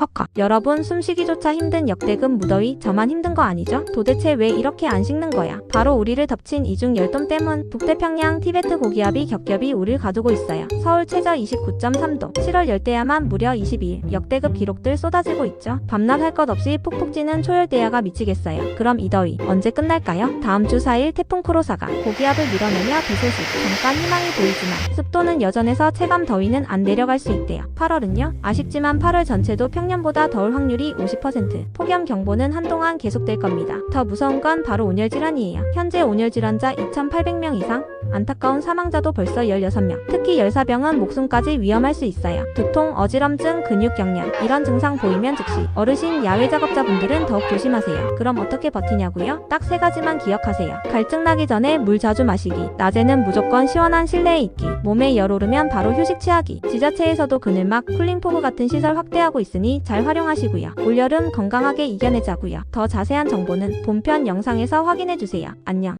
헉헉. 여러분 숨쉬기조차 힘든 역대급 무더위 저만 힘든 거 아니죠? 도대체 왜 이렇게 안 식는 거야? 바로 우리를 덮친 이중 열돔 때문 북태평양 티베트 고기압이 겹겹이 우릴 가두고 있어요. 서울 최저 29.3도, 7월 열대야만 무려 22일 역대급 기록들 쏟아지고 있죠. 밤낮 할 것 없이 푹푹 찌는 초열대야가 미치겠어요. 그럼 이 더위 언제 끝날까요? 다음 주 4일 태풍 크로사가 고기압을 밀어내며 비 소식 잠깐 희망이 보이지만 습도는 여전해서 체감 더위는 안 내려갈 수 있대요. 8월은요? 아쉽지만 8월 전체도 평 년보다 더울 확률이 50%. 폭염 경보는 한동안 계속될 겁니다. 더 무서운 건 바로 온열 질환이에요. 현재 온열 질환자 2,800명 이상, 안타까운 사망자도 벌써 16명. 특히 열사병은 목숨까지 위험할 수 있어요. 두통, 어지럼증, 근육 경련 이런 증상 보이면 즉시 어르신, 야외 작업자분들은 더욱 조심하세요. 그럼 어떻게 버티냐고요? 딱 세 가지만 기억하세요. 갈증 나기 전에 물 자주 마시기, 낮에는 무조건 시원한 실내에 있기, 몸에 열 오르면 바로 휴식 취하기. 지자체에서도 그늘막, 쿨링포구 같은 시설 확대하고 잘 활용하시고요. 올여름 건강하게 이겨내자고요. 더 자세한 정보는 본편 영상에서 확인해 주세요. 안녕.